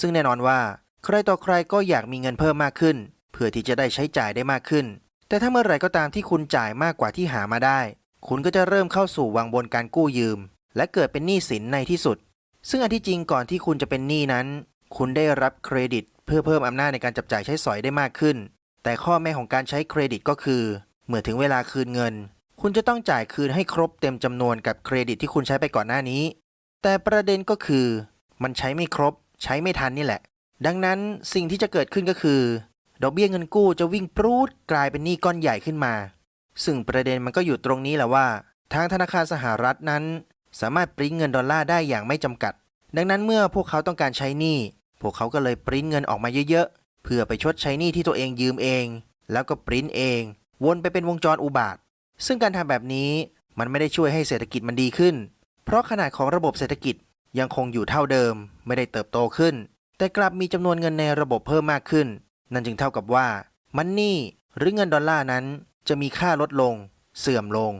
ซึ่งแน่นอนว่า ใครต่อใครก็อยากมีเงินเพิ่มมากขึ้น เพื่อที่จะได้ใช้จ่ายได้มากขึ้น แต่ถ้าเมื่อไหร่ก็ตามที่คุณจ่ายมากกว่าที่หามาได้ คุณก็จะเริ่มเข้าสู่วังบนการกู้ยืม และเกิดเป็นหนี้สินในที่สุด ซึ่งอันที่จริงก่อนที่คุณจะเป็นหนี้นั้น คุณได้รับเครดิต เพื่อเพิ่มอำนาจในการจับจ่ายใช้สอยได้มากขึ้น แต่ข้อแม้ของการใช้เครดิตก็คือ เมื่อถึงเวลาคืนเงิน คุณจะต้องจ่ายคืนให้ครบเต็มจำนวนกับเครดิตที่คุณใช้ไปก่อนหน้านี้ แต่ประเด็นก็คือ มันใช้ไม่ครบ ใช้ไม่ทันนี่แหละ ดังนั้นสิ่งที่จะเกิดขึ้นก็คือ ดอกเบี้ยเงินกู้จะวิ่งปรูดกลายเป็นหนี้ก้อนใหญ่ขึ้นมา ซึ่งประเด็นมันก็อยู่ตรงนี้แหละว่า ทางธนาคารสหรัฐนั้น สามารถปริ้นเงินดอลลาร์ได้อย่างไม่จำกัด ดังนั้นเมื่อพวกเขาต้องการใช้หนี้พวกเขาก็เลยปริ้นเงินออกมาเยอะๆ เพื่อไปชดใช้หนี้ที่ตัวเองยืมเอง แล้วก็ปริ้นเอง วนไปเป็นวงจรอุบาท ซึ่งการทำแบบนี้มันไม่ได้ช่วยให้เศรษฐกิจมันดีขึ้น เพราะขนาดของระบบเศรษฐกิจ ยังคงอยู่เท่าเดิม ไม่ได้เติบโตขึ้น แต่กลับมีจำนวนเงินในระบบเพิ่มมากขึ้น นั่นจึงเท่ากับว่ามันนี่หรือเงินดอลลาร์นั้นจะมีค่าลดลง เสื่อมลง